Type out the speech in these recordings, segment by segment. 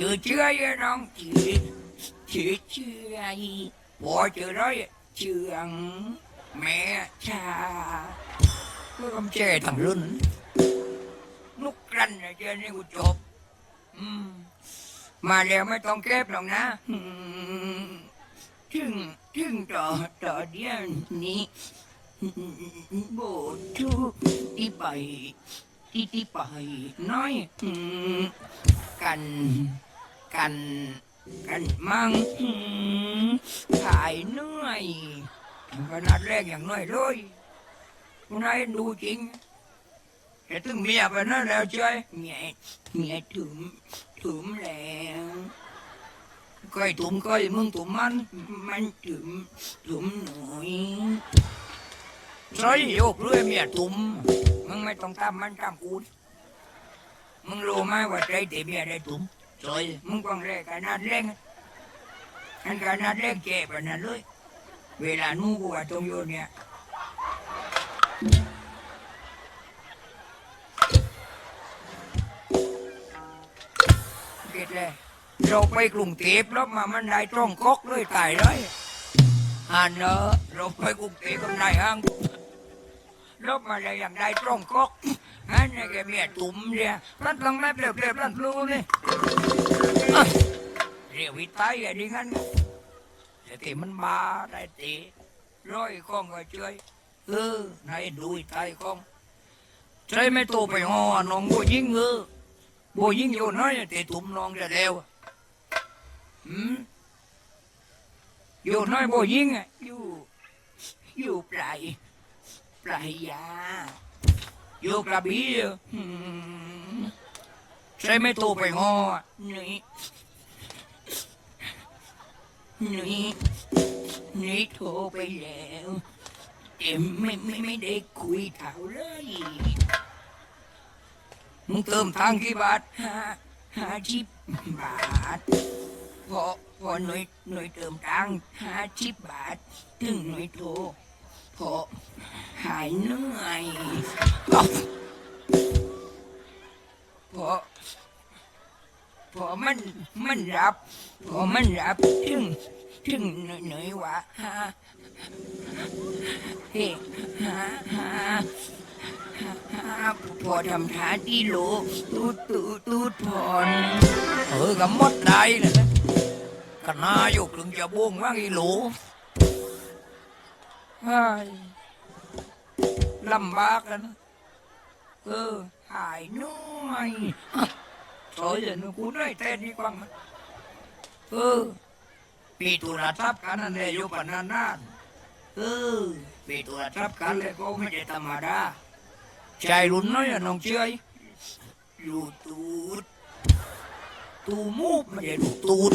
ชื่อเชื่อไอ้น้องชื่อชื่อเชื่อไอ้พอชื่อร้อยเชื่องแม่ชาก็กำเจทั้งรุ่นนุกรันเจอนี่กูจบมาแล้วไม่ต้องเก็บหรอกนะถึงถึงต่อต่อเดียวนี้โบทุกที่ไปที่ที่ไปน้อยกัน กันกันมั่งอืมขายเหนื่อยขนาดแรกอย่างน้อยเลยคุณนายดูจริงแต่ถึงเมียไปนั่นแล้วช่วยเมียเมียถึงถึงแล้วก้อยถุมก้อยมึงถุมมันมันถึงถุมหน่อยใช่โยกเรื่อยเมียถุมมึงไม่ต้องทำมันทำกูมึงรู้ไหมว่าใจเต็มเมียได้ถุม จอยมึงกวางแรกกันนัดเร่งอันกันนัดเร่งเจ็บอันนั้นเลย เวลานู่กูว่าตรงโยนเนี่ยเกิดเลยเราไปกรุงเทพแล้วมามันได้ตรงก๊กเลยตายเลยอันเนอะเราไปกรุงเทพกับนายห้างลบมาเลยอย่างใดตรงกกอันนี้แกเมียตุ่มเนี่ยมันต้องไม่เปลี่ยนเปลี่ยนมันรู้นี่ เรียกวิตายอย่างนี้งั้นแต่ที่มันมาได้ตีร้อยกองก็ช่วยเออนดูไตายกองใช่ไม่โตไปหอน้องโบยิงเออโบยิงอยู่น้อยแต่ตุ่มน้องจะเร็วอืมอยู่น้อยโบยิงอะอยู่อยู่ปลายปลายยาอยู่กระบี่อืม ใช่ไม่โตไปงอนี่นี่นี่โทรไปแล้วแต่ไม่ไม่ไม่ได้คุยเท่าเลยมึงเติมทางกี่บาทห้าห้าสิบบาทพอพอหน่วยหน่วยเติมตังห้าสิบบาท ถึงหน่วยโทรพอหายเหนื่อยพอ พอมันมันรับพอมันรับถึงถึงเหนื่อยๆว่าฮะเฮ้ฮะฮะฮะพอทำท่าที่โลตูดตูดตูดพอนเออก็หมดได้เลยนะก็น่าอยู่กลึงจะบ้วงว่างอีโหลเฮ้ยลำบากแล้วนะเออหายน้อย โอยอย่านึกกูได้แต่ดีกว่ามันเออปีตุลาทับกันนั่นเลยอยู่ปานานเออปีตุลาทับกันเลยก็ไม่ใช่ธรรมดาใจรุ่นน้อยอะน้องเชยอยู่ตูดตูมูกไม่ใช่ลูกตูด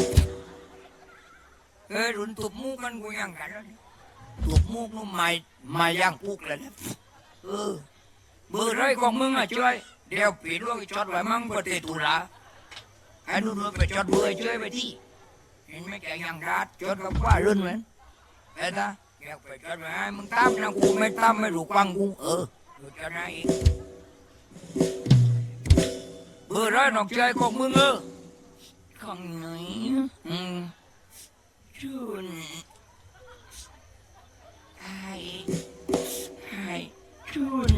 เออรุ่นตูมูกกันกูยังกันแล้วนี่ถูกมุกนุ่มไม่ไม่ย่างปุกเลยนเออเบอร์ไรของมึงอะช่วยเดี๋ยวปีดวงจอดไว้มั่งประเทศตุลา ไอ้นู่นไปจอดเบอร์ช่วยไปที่เห็นไหมแกยังรัดจอดกับว่ารุ่นเหมือนเห็นนะแกไปจอดไว้ให้มึงตามนะกูไม่ตามไม่รู้กวางกูเออดูจะไหนอีกเบอร์ไรน้องชายของมึงเออข้างไหนอืมชุนให้ให้จุน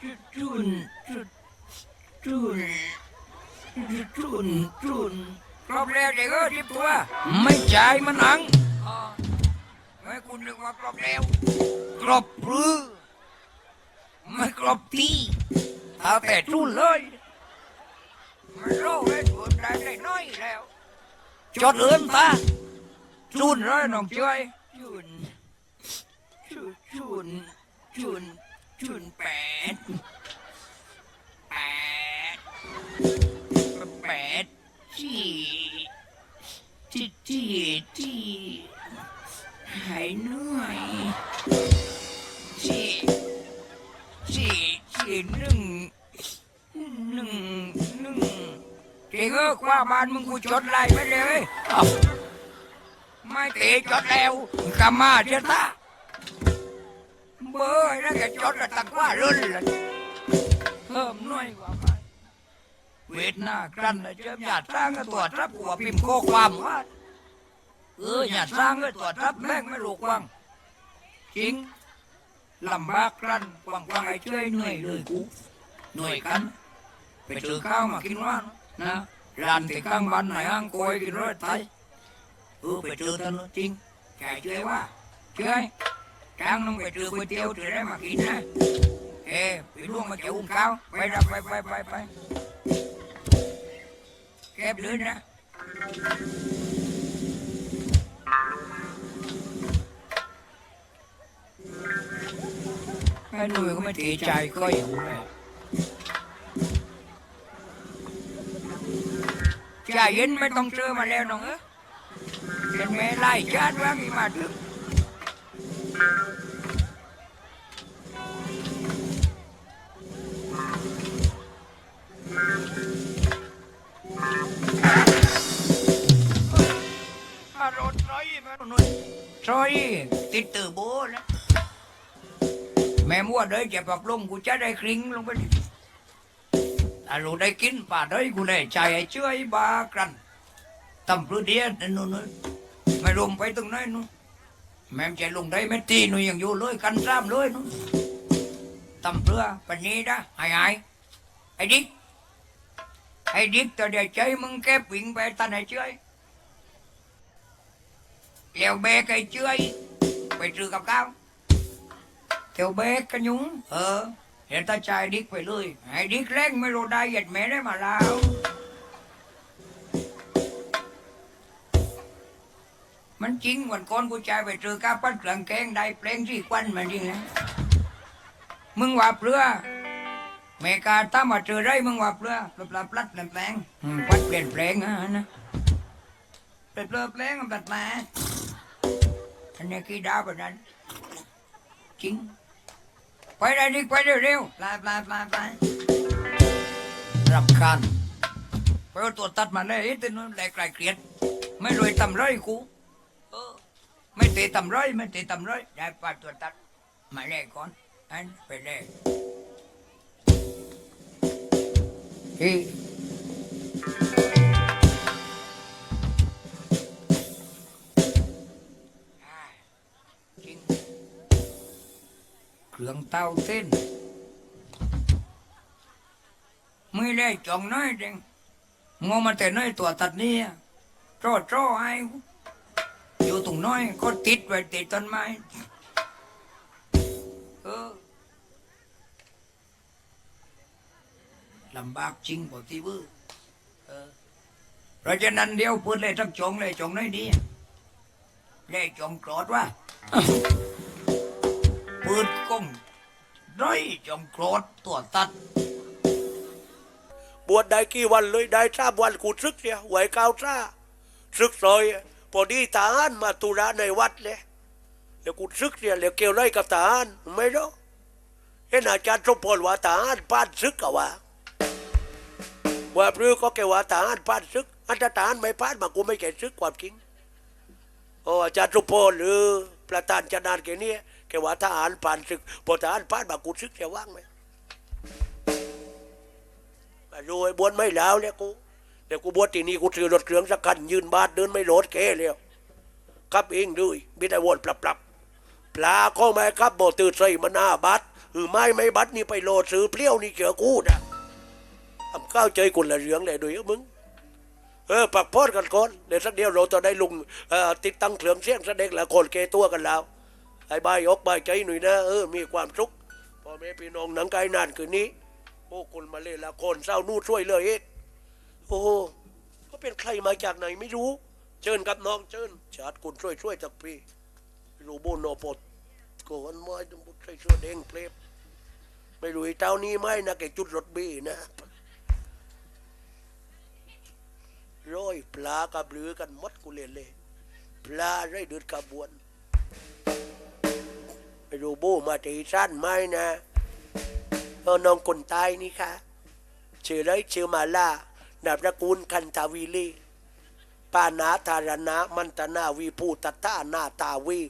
จุจุนจุจุน จุนจุนรอบแรกเด็กก็ทิบตัว ไม่จ่ายมันหังอ๋อไม่คุณนึกว่ากรอบแล้วกรอบปรือไม่กรอบที่เอาแต่จุนเลยมันโลกเลยจุนได้ได้น้อยแล้วจดเอินตาจุนเลยน้องช่วยจุนจุนจุนจุนจุนแปด ที่ที่ที่ที่หายเหนื่อยที่ที่ที่หนึ่งหนึ่งหนึ่งเก่งเออกว่าบ้านมึงกูจดไล่ไปเลยเอ้าไม่เตะจดแล้วกามาเจ้าตาเบอร์นั่นแกจดระตักว่ารุ่นเลยเพิ่มน้อยกว่า เวทหน้ากรันนะเจ้าหยาดสร้างก็ตัวจรับหัวพิมพ์ข้อความว่าเออหยาดสร้างก็ตัวจรับแม่งไม่รู้กว้างจริงลำบากกรันกว้างกว้างๆไอ้ช่วยเหนื่อยเลยกูเหนื่อยกัน ไปซื้อข้าวมากินว่านะร้านที่ข้างบ้านไหนห้างกอยกินรถไทยเออไปซื้อท่านนจริงแกช่วยว่าช่วยจ้างน้องไปซื้อก๋วยเตี๋ยวจะได้มากินนะเอ้ไปล่วงมาเจ้าอุ้มข้าวไปรับไปไปไปไป แคบเลยนะไอ้หนุ่ยก็ไม่ตีใจก็อยู่เลยชาเย็นไม่ต้องซื้อมาแล้วน้องเอ้ยเป็นแม่ไล่ชาติว่ามีมาถึง วเด้ยจะปักลงกูจะได้คริงลงไปดิถ้ารู้ได้กินป่าได้กูได้ใจไอ้เชื่อไอ้บากันตำพลือเดียนนู่นนู่นไม่ลงไปตรงไหนนู่นแม่มจลงได้ไม่ตีนู่นยังอยู่เลยกันซ้ำเลยนู่นตำเพื่อปันนี้นะไอ้ไอ้ไอ้ดิ๊กไอ้ดิ๊กตัวเดียวใจมึงแค่วิ่งไปตันไอ้เชื่อยเลี้ยวเบกไอ้เชื่อยไปซื้อกับข้าว เที่ยวเบกกันยุงเออ เห็นตาชายดิกไปเลยไอ้ดิกแรงไม่รู้ได้เหยัดแม่ได้มาแล้วมันจริงวันก่อนกูชายไปเจอกาปั้นกลางแกงได้เพลงที่ควันมาจริงนะมึงว่าเปลือเมกาตั้มมาเจอได้มึงว่าเปลือปลาปลาปลัดเปลี่ยนแปลงวัดเปลี่ยนแปลงอะนะเปลี่ยนแปลงแปลงมันแบบมาอันนี้กี่ดาวแบบนั้นจริง ไปได้ดิไปเร็วๆไปไปไปไปรำคาญไปเอาตัวตัดมาเลยไอ้ตัวนู้นแหลกไกลเกลียด ไม่รวยตำร้อยกูเออไม่ตีตำร้อยไม่ตีตำร้อยได้ปาตัวตัดมาเลยก่อนอันไปเลยเองเต้าเต้นไม่ได้จองน้อยเด้งงงมาแต่น้อยตัวตัดนี่โจ้โจ้ไอ้อยู่ตรงน้อยก็ติดไว้ติดต้นไม้เออลำบากจริงกว่าที่วื้อเออเพราะฉะนั้นเดียวพูดเลยทั้งจองเลยจองน้อยดีเลยจองกรอดว่า ปืนก้มร้อยจอมโกรธตัวตัด บวชได้กี่วันเลยได้ทราบวันกูซึกเนี่ยไหวก้าวซ่าซึกซอยพอดีทหารมาตุระในวัดเลยเดี๋ยวกูซึกเนี่ยเดี๋ยวเกี่ยวไรกับทหารไม่รู้เห็นอาจารย์สมพลว่าทหารป้านซึกอะว่าว่าพรือก็แกว่าทหารป้านซึก อันถ้าทหารไม่ป้านมากูไม่แก่ซึกความจริงโอ้อาจารย์สมพลหรือประธานจนานแกเนี่ย แกว่าทหารป้านซึกพอทหารป้านมากูซึกจะว่างไหมรู้ไอ้บวชไม่แล้วเนี่ยกูเดี๋ยวกูบวชที่นี่กูซื้อรถเครื่องสักคันยืนบาทเดินไม่รถแก่แล้วขับเองด้วยไม่ได้วนปรับปรับปลาข้องแม่ครับบ่ตื่นใส่มาหน้าบัตรหรือไม่ไม่บัตรนี่ไปโหลดซื้อเปรี้ยวนี่เกี่ยวกูนะทำข้าวใจคนละเรื่องเลยด้วยมึงเออปักพอดกันก่อนเดี๋ยวสักเดียวเราจะได้ลุงติดตั้งเครื่องเสียงแสดงละคนเกตัวกันแล้ว ไอ้บายอกบายใจหน่อยนะเออมีความสุขพ่อแม่พี่น้องหนังไกลนานคืนนี้โอ้คนมาเล่นละครเศร้านู่นช่วยเลยเองโอ้ก็เป็นใครมาจากไหนไม่รู้ เชิญครับน้องเชิญชาติคุณช่วยช่วยจากพี่รูโบโนปดโกนไม้ต้องบุตรช่วยช่วยเด้งเพลบไม่รู้ไอ้เจ้านี้ไหมนะแกจุดรถบีนะร้อยปลากับเรือกันมดกูเล่นเลยปลาไรเดือดกระบวน ไม่รู้มาตีสั้นไหมนะเออน้องคนตายนี่ค่ะชื่อไรชื่อมาล่านามสกุลคันทาวีลีปานาธารณะมันตนาวีภูตตานาตาวี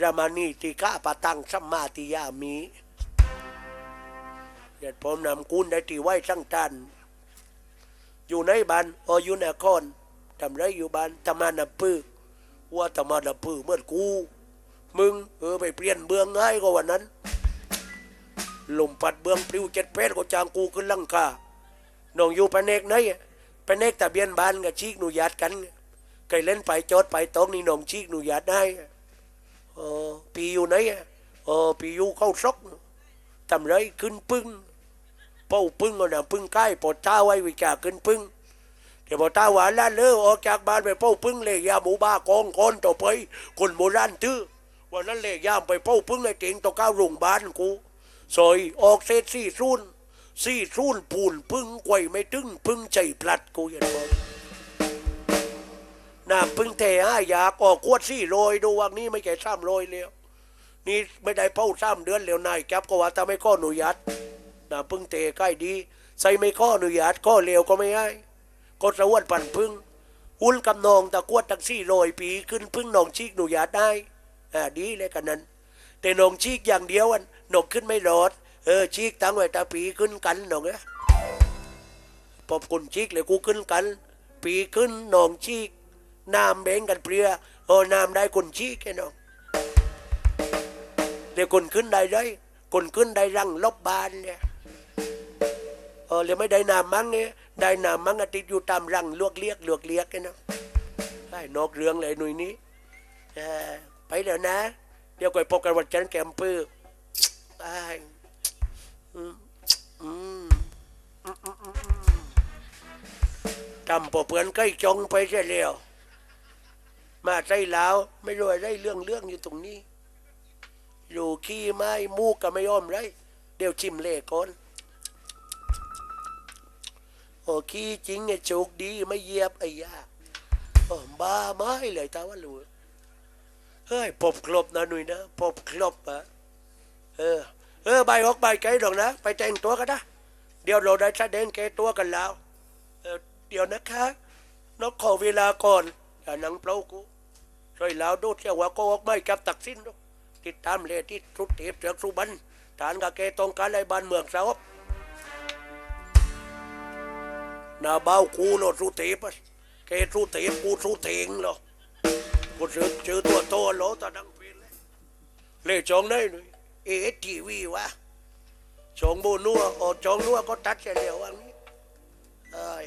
รามานีติกาปะตังสัมมาติยามีเดี๋ยวผมนำกุลได้ที่ไว้สังตันอยู่ในบ้านออยู่นครทำไรอยู่บ้านทำมานับปื้อว่าทำมานับปื้อเมื่อกู มึงเออไปเปลี่ยนเบืองง่ายกว่าวันนั้นลมปัดเบืองปลิวเจ็ดเพชรก็จางกูขึ้นลังกาน้องอยู่ปะเนกไหนปะเนกทะเบียนบ้านกับชีกหนูญาตกันเคยเล่นไปจอดไปตรงนี่น้องชีกหนูญาตได้เออปีอยู่ไหนอะเออปีอยู่เข้าซอกทำไรขึ้นปึ้งเป้าปึ้งก็น่ะปึ้งใกล้ปอดเท้าไว้วิจาขึ้นปึ้งเดี๋ยวพอตาหวานล้านเลอออกจากบ้านไปเป้าพึ่งเลยยาหมูบ้ากองคนต่อไปคนโบราณตื้อ วันนั้นเลยยามไปเป้าพึ่งเลยเจ๋งต่อก้าวโรงบ้านกูซอยออกเศษสี่รุ่นสี่รุ่นปูนพึ่งไกวไม่ตึงพึ่งใจพลัดกูอย่างบอกน้ำพึ่งเทห้าอยากออกขวดสี่โรยดูวันนี้ไม่แก่ซ้ำโรยแล้วนี่ไม่ได้เป้าซ้ำเดือนแล้วนายจับก็ว่าถ้าไม่ข้ออนุญาตน้ำพึ่งเทใกล้ดีใส่ไม่ข้ออนุญาตข้อเลวก็ไม่ให้ก็สะวนปันพึ่งหุ้นกับนองตะกวดตักซี่ลอยปีขึ้นพึ่งนองชีกหนูอยากได้ ดีเลยกันนั้น แต่หนองชีกอย่างเดียวอันนองขึ้นไม่รอดเออชีกตั้งไว้ตาปีขึ้นกันหนองเอ้ยปอบกุนชีกเลยกูขึ้นกัน ปีขึ้นหนองชีกน้ำแบ่งกันเปรียโอ้น้ำได้คนชีกแค่น้องเดี๋ยวคนขึ้นได้ได้คนขึ้นได้รังลบบานเนี่ยเออเลยไม่ได้น้ำมั้งเนี่ยได้น้ำมั้งอติดอยู่ตามรังลวกเลียกลวกเลียกกันเนาะได้นกเรื่องเลยหนุ่ยนี้เออ ไปแล้วนะ เดี๋ยวก่อยพบกันวันจันทร์แกมปื้อไปอืมอืมอืมอืมอืมอืมทำปอเปือนใกล้จงไปเสียแล้ว มาใจลาว ไม่รู้อะไรเรื่องเรื่องอยู่ตรงนี้อยู่ขี้ไม้มูกก็ไม่ยอมไรเดี๋ยวชิมเล่ก่อนโอ้ขี้จริงไอ้โชคดีไม่เยียบไอ้ยาบ้าไม้เลยตาว่ารู้ เฮ้ยปบครบนะหนุ่ยนะปบครบอะเออ เออใบออกใบไกลดอกนะ ไปแต่งตัวกันนะเดี๋ยวเราได้แสดงแกตัวกันแล้วเออเดี๋ยวนะคะนกขอเวลาก่อนอย่านังเปล่ากูช่วยแล้วดูเที่ยวว่าก็ออกไม่กับตักสิ้นดูติดตามเลยที่ทุกเทปเสือกสุบันฐานกับแกตรงการไรบ้านเมืองสาวนาเบ้ากูโลดสู้เตปะแกสู้เตปกูสู้เตงเหรอ กูเจอเจอตัวโตโลตาดังเป็นเลยเล่จองได้หน่อยเอสทีวีวะจองบูนัวออจองนัวก็ตัดเสียแล้ววันนี้เอ้ย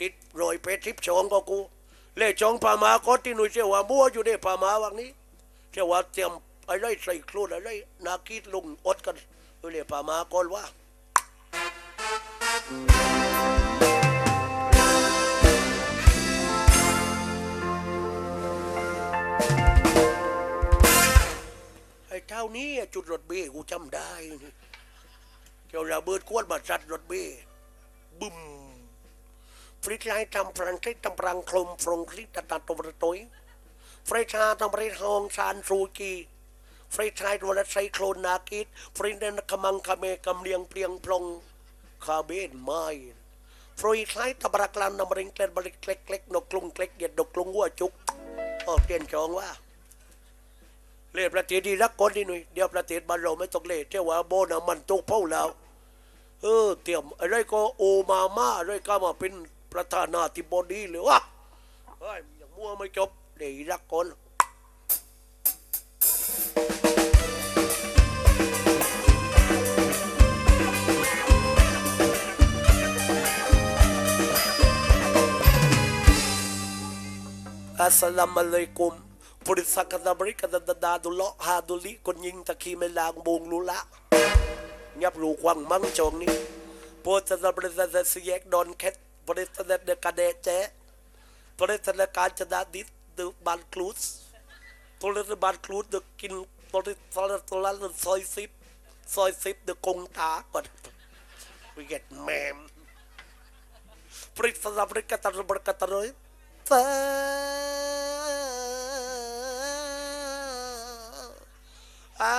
ติดรอยเพชรทิพย์จองก็กูเล่จองพามาก็ที่หนุ่ยเสียว่าบัวอยู่ในพามาวันนี้เสียว่าเตรียมอะไรใส่ครูดอะไรนาคิดลุงอดกันเล่พามาก่อนว่า อ้เท่านี้จุดรถเบ้กูจำได้เจ้าระเบิดขวดมาจัดรถเบ้บึมฟริตไลท์ทำพลังคลิกทำพลังคลมฟรงคลิกตัดตัดตัวระตอยฟริชาทำบริทองซานซูกีฟริชายตัวละไซโคลนนาคิดฟรินเดนขมังคาเมกำเลียงเปลียงพลงคาเบนไม้ฟริชายตะบรักลันนำบริงเกล็ดบริเกล็กเล็กนกกลุงเกล็กเยียดนกกลุงวัวจุกออกเตียนจองว่า เล่ประเทศดีรักคนที่หนุ่ยเดี๋ยวประเทศบ้านเราไม่ต้องเล่เทว่าโบนะมันตุกเผาแล้วเออเตรียมอะไรก็โอมาม่าอะไรก็มาเป็นประธานาธิบดีเลยวะเฮ้ยอย่างมั่วไม่จบเดี๋ยวรักคนอัสสลามุอะลัยกุม บริษักันบริกันดาดาดุลเลาะฮาดุลิคนยิงตะคีไม่ลางบงลุละงับรูควังมังจงนี่โพสต์บริษัทเสียกดอนแคทบริษัทเดกาเดเจบริษัทการจนาดิสเดบานคลูสบริษัทบานคลูสเดกินบริษัทตลาดซอยซิปซอยซิปเดกงตาก่อนวิกเกตแมมบริษัทบริษัทบริษัทเลยฟ้ า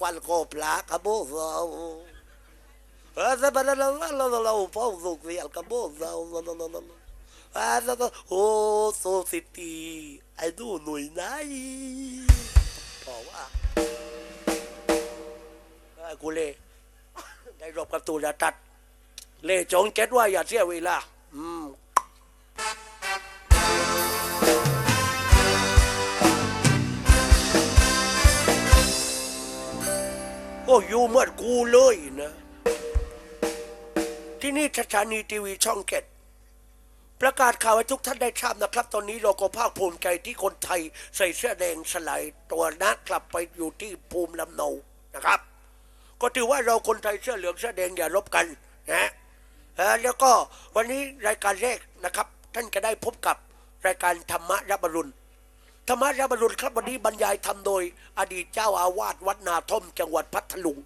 qual copla acabou هذا بدل لو فوضك في الكابوس هذا او سو سيتي I do หน่วยไหนบอกว่ากูเลยได้รบกับตูจะตัด เล่จงเจ็ดว่าอย่าเสียเวลา อืม โอ้อยู่เหมื่อนกูเลยนะ ที่นี่สถานีทีวีช่องเจ็ดประกาศข่าวให้ทุกท่านได้ทราบนะครับ ตอนนี้เราก็ภาคภูมิใจที่คนไทยใส่เสื้อแดงสลายตัวนะกลับไปอยู่ที่ภูมิลำเนานะครับ ก็ถือว่าเราคนไทยเสื้อเหลืองเสื้อแดงอย่ารบกันนะแล้วก็วันนี้รายการแรกนะครับ ท่านก็ได้พบกับรายการธรรมะรับบรุณ ธรรมะรับรุณครับวันนี้บรรยายทำโดย อดีตเจ้าอาวาสวัดนาท่อมจังหวัดพัทลุง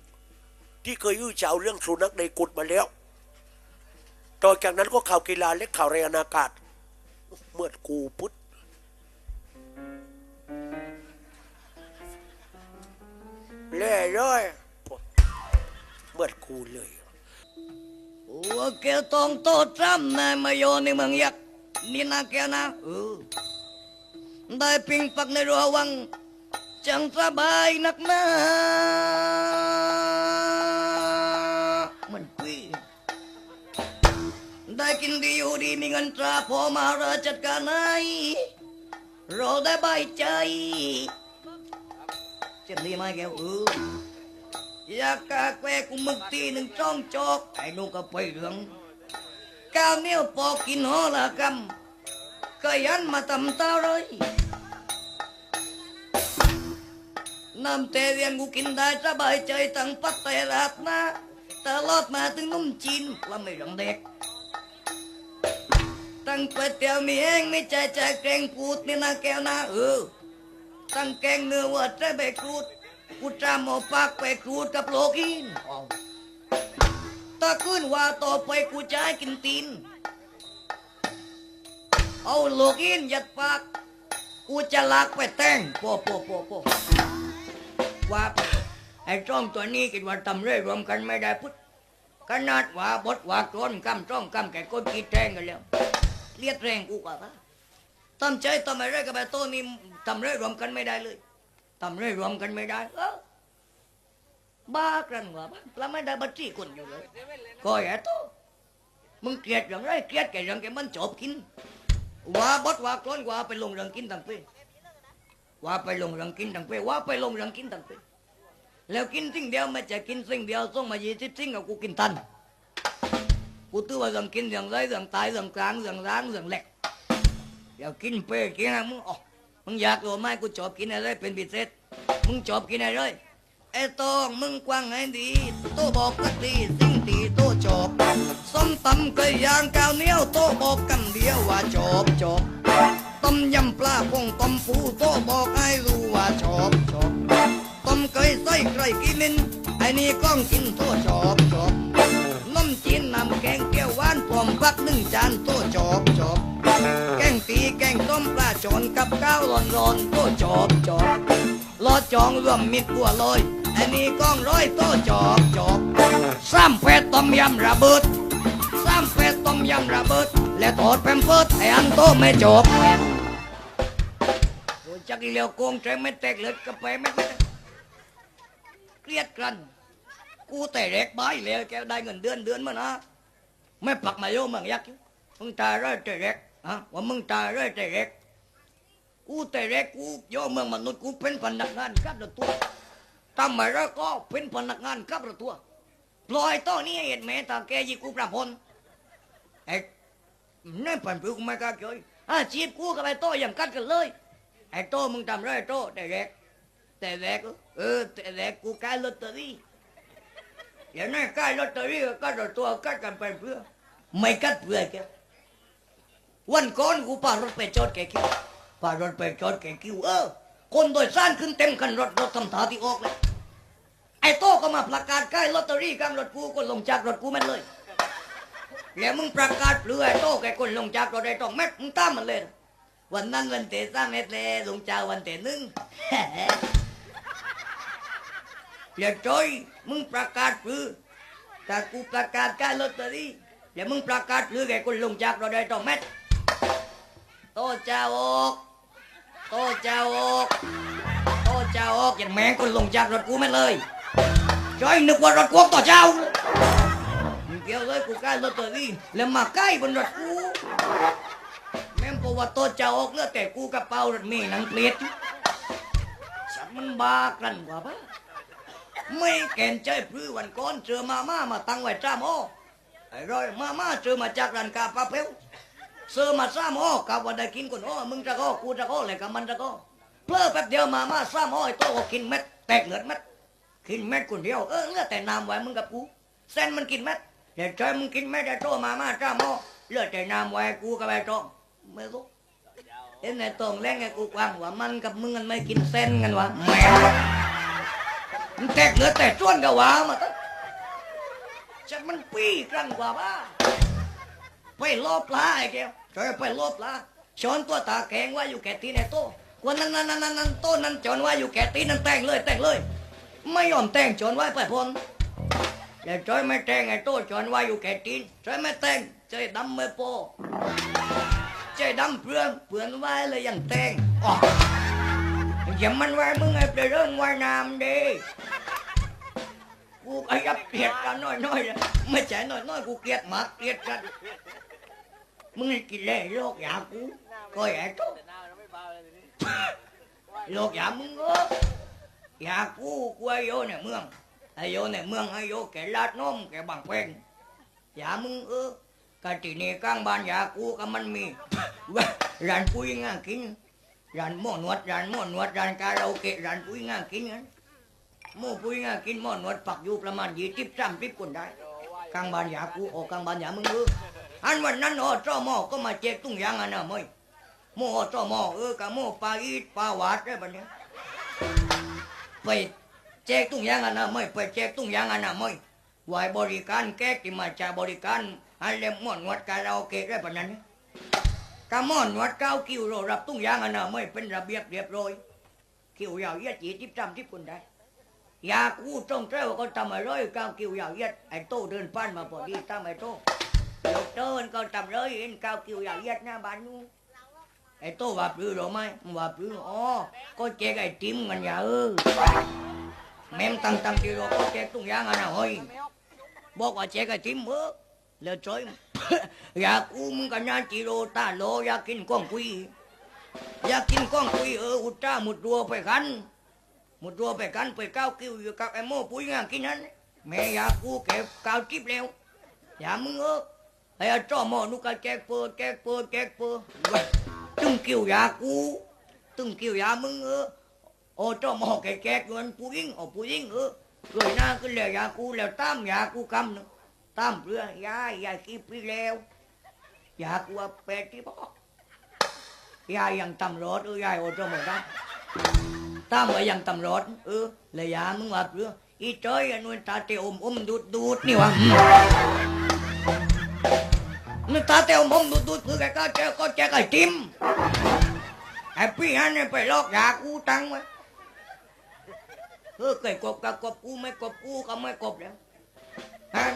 ที่เคยอื้อฉาวเรื่องสุนัขในกุฏมาแล้ว ต่อจากนั้นก็ข่าวกีฬาและข่าวรายนอากาศ เมื่อกูพุทธเล่เลยเมื่อกูเลยว่าแกต้องโตจำนายมายในเมืองยักนี่นะแกนะเออ ได้ปิงปักในรัววัง จังสบายนักหนามันปีได้กินดีอยู่ดีมีเงินตราพอมาราจัดการให้เราได้ใบใจเจ็บดีไหมแกเอออยากกาแควกูมึกตีหนึ่งจ้องจอกไอ้นูนก็ไปเหลืองก้าวเหนี้ยปอกกินหอละกำ ก็ยันมาทำตาเลยน้ำเตเรียนกูกินได้สบายใจตั้งปัตแต่ราดนะตลอดมาถึงนุ่มจีนว่าไม่รังเด็ก ตั้งก๋วยเตี๋ยวมีเองไม่ใจใจแกงพูดนี่นะแก้วนะเออ ตั้งแกงเนื้อวัวใจใบกรูดกูจำเอปากไปครูดกับโลกินตะขึ้นว่าต่อไปกูจะให้กินตีน เอาโลกินยัดปาก กูจะลากไปแต่งโปโปโปโปว่าไอ้จ้องตัวนี้กินว่าทำเรื่อยรวมกันไม่ได้พุทธขนาดว่าบดว่าก้นกำจ้องกำแก่ก้นกีแทงกันแล้วเลียดแรงกูกว่าปะทำใจทำอะไรกับไอ้โตนี่ทำเรื่อยรวมกันไม่ได้เลยทำเรื่อยรวมกันไม่ได้เออบ้ากันวะบ้าแล้วไม่ได้บัตรีคนอยู่เลยก็แย่โตมึงเกลียดอย่างไรเกลียดแกอย่างแกมันจบกิน ว่าบดว่าก้นว่าไปลงเรื่องกินต่างเป้ว่าไปลงเรื่องกินต่างเป้ว่าไปลงเรื่องกินต่างเป้แล้วกินสิ่งเดียวไม่จะกินสิ่งเดียวส่งมายี่สิบสิ่งกับกูกินทันกูตื้อว่าเรื่องกินเรื่องไรเรื่องตายเรื่องกลางเรื่องร้างเรื่องแหลกเดี๋ยวกินเป้กินอะไรมึงอ๋อมึงอยากรู้ไหมกูชอบกินอะไรเป็นพิเศษมึงชอบกินอะไรไอ้ตองมึงกว้างให้ดีโตบอกกันดีสิ ส้มตำไก่ย่างก้าวเหนียวโตบอกกันเดียวว่าชอบชอบต้มยำปลาพงต้มปูโตบอกให้รู้ว่าชอบชอบต้มไก่ใส่ไก่กินมินไอ้นี่ก้องกินโตชอบชอบน้ำจีนน้ำแกงเกี๊ยวหวานพร้อมพักหนึ่งจานโตชอบชอบแกงตีแกงต้มปลาจอนกับข้าวร้อนๆโตจอบจอบรอจองรวมมิตรบัวลอยอันนี้ก้องร้อยโตจอบจอบซ้ำเป็ดต้มยำระเบิด ซ้ำเป็ดต้มยำระเบิด และทอดแพมเพิร์ดไอ้อันโตไม่จบโอ้ยจักเลียวโกงใจไม่แตกเลยกระไปไม่เกลียดกันกูแต่เล็กใบายแล้วแกได้เงินเดือนเดือนมานะไม่ปักมาโยมมึงยักษ์มึงตายร้อยแต่เล็กฮะว่ามึงตายร้อยแต่เล็กกูแต่เล็กกูโยมเมืองมนุษย์กูเป็นพนักงานกับรถตัวทำไมแล้วก็เป็นพนักงานกับรถตัวปล่อยต้อนี้ให้เห็นแม่ตาแกยีกูประพล ไอ้นั่นปั่นปืนกูไม่กล้าเกยอาชีพกูกับไอ้โตยังกัดกันเลยไอ้โตมึงทำไรไอ้โตแต่เล็กแต่เล็กเออแต่เล็กกูขายลอตเตอรี่อย่างนั้นขายลอตเตอรี่ก็กัดรถตัวกัดกันไปเพื่อ ไม่กัดเพื่อแกวันก่อนกูพารถไปจอดแกคิวพารถไปจอดแกคิวเออคนโดยสารขึ้นเต็มคันรถรถทำท่าที่ออกเลยไอ้โตก็มาประกาศใกล้ลอตเตอรี่กลางรถกูก็ลงจากรถกูแม่นเลย แล้วมึงประกาศเปลือไอ้โต้แกคนลงจากรถไอ้ต้องแม่มึงตามมันเลยวันนั้นวันเตะสามเม็ดเลยลงจากวันเตะหนึ่งเรียกจอยมึงประกาศเปลือแต่กูประกาศกล้ลอตเตอรี่เดี๋ยวมึงประกาศหรือไงคนลงจากเราได้ต้องแม็ดโตเจ้าออกโตเจ้าออกโตเจ้าออกอย่างแม่งคนลงจากรถกูแม่เลยจอยนึกว่ารถกูต่อเจ้า มึงเกี่ยวเลยกูกล้รถตัวนี้แล้วมาใกล้บนรถกูแม่งบอกว่าโตจะออกเลือดแต่กูกระเป๋ารถเมีหนังเปลียดสัตว์มันบากันกว่าปะไม่แกนใจพรื้วันก่อนเจอมาม่ามาตั้งไว้จ้ามอไอ้รอยมาม่าเจอมาจากร้านกาปลาเพ้วเสือมาซ้ำโอกับวันได้กินคนอ้มึงจะก็กูจะก็อะไรกับมันจะก็เพลอแป๊บเดียวมาม่าซ้ำอ้ไอ้โตก็กินเม็ดแตกเหลือดเม็ดกินเม็ดคนเดียวเออเลือดแต่น้ำไว้มึงกับกูเส้นมันกินเม็ด เดี๋ยวใจมึงกินเม็ดได้โตมามาจ้าหม้อเลือดแต่น้ำไว้กูกับไอ้ตองไม่รู้เอ็นไอ้ตองแรงไอ้กูกวางว่ามันกับมึงกันไม่กินเส้นกันวะแม่มันแตกเหลือดแต่ส่วนกับว่ามาตั้งฉันมันปี้กรันกว่าบ้าไปลบปลาไอ้แกวใจไปลบปลาช้อนตัวตาแข็งว่าอยู่แก่ตีนไอ้โตวันนั้นนั้นนั้นนั้นโตนั้นจอนว่าอยู่แก่ตีนนั้นแต่งเลยแต่งเลย ไม่ยอมแต่งจนไว้ไปพ้น แต่จอยไม่แต่งไอ้โตจนไว้อยู่แก่ตีนจอยไม่แต่งใจดำไม่พอใจดำเพื่อนเพื่อนไว้เลยยังแต่งอย่ามันไว้มึงไอ้เปเรื่องไว้น้ำดิกูไอ้ยับเกลียดกันน้อยน้อยๆไม่ใช่น้อยน้อยๆกูเกลียดหมากเกลียดกันมึงให้กินเลยโลกอยากูก็ไอ้โตโลกอยามึงเออยากกูกูไอโยในเมือง ไอโยในเมืองไอโยแกลาดนมแกบางเพงอย่ามึงเออกะที่นี่กลางบ้านอยากูก็มันมีร้านปุ้ยง่ากินร้านหม้อนวดร้านหม้อนวดร้านคาราโอเกะร้านปุ้ยง่ากินงั้นหม้อปุ้ยง่ากินหม้อนวดปักอยู่ประมาณยี่สิบสามสิบคนได้กลางบ้านอยากูโอกลางบ้านอยามึงเอออันวันนั้นอ๋อจ้าหม้อก็มาเจ๊กตุ้งยางอันน่ะมั้ยหม้อจ้าหม้อเออกับหม้อปลาอีดปลาหวาดได้ปะเนี่ยไป แจกตุ้งยางอันนะไม่ไปแจกตุ้งยางอันนะไม่ไหวบริการแก้ที่มาจากบริการอันเล่มม่อนวัดการเราเกะได้ปะนั้นเนี่ยกาม่อนวัดเก้าคิวโรรับตุ้งยางอันนะไม่เป็นระเบียบเรียบร้อยคิวยาวเยียดจีทิบจำทิบคนได้ยากกูตรงเจ้าก็ทำอะไรอยเก้าคิวยาวเยียดไอ้โตเดินผ่านมาพอดีตามไอ้โตเดี๋ยวเดินก็ทำเลยเห็นเก้าคิวยาวเยียดหน้าบ้านนู้นไอ้โตว่าปลื้อหรอไหมว่าปลื้ออ๋อก็แจกไอ้ติมกันอย่าเออ แม่มตั้งตั้งที่เราก็แจกตุ้งยางอันะเฮ้ยบอกว่าแจกไอ้ติมเออแล้วจอยอยากกูมึงกันยานจิโรตาโลอยากกินก้องคุยอยากกินก้องคุยเอออุตจ้าหมุดรัวไปกันหมุดรัวไปกันไปก้าวกิ้วอยู่กับไอ้โม่ปุ้ยงานกินนั้นแม่อยากกูเก็บก้าวจิบแล้วอย่ามึงเออไอ้จ้อหม้อนุกกะแจกเปิดแจกเปิดแจกเปิดตึง kiều dạ cu ตึง kiều dạ mưng โอ้เจ้าหมอกแก่ๆเงินผู้หญิงโอ้ผู้หญิงเออเกิดหน้าขึ้นแล้วยากูแล้วตั้มยากูกำนึงตามเรือยายายขี้ปีแล้วยากูว่าเป็ดที่พ่อยายยังตำรถเออยายโอ้เจ้าหมอครับตามว่ายังตำรถเออเลยยามึงว่าเรืออีจ้อยนุนตาเตอมอมดูดดูดนี่วะนึกตาเตอมอมดูดดูดคือแกก็เจก็แจกไอ้จิ้มไอ้พี่ฮันนี่ไปลอกยากูตังไว้ เออเคยกบกับกบกูไม่กบกูก็ไม่กบแล้วฮัน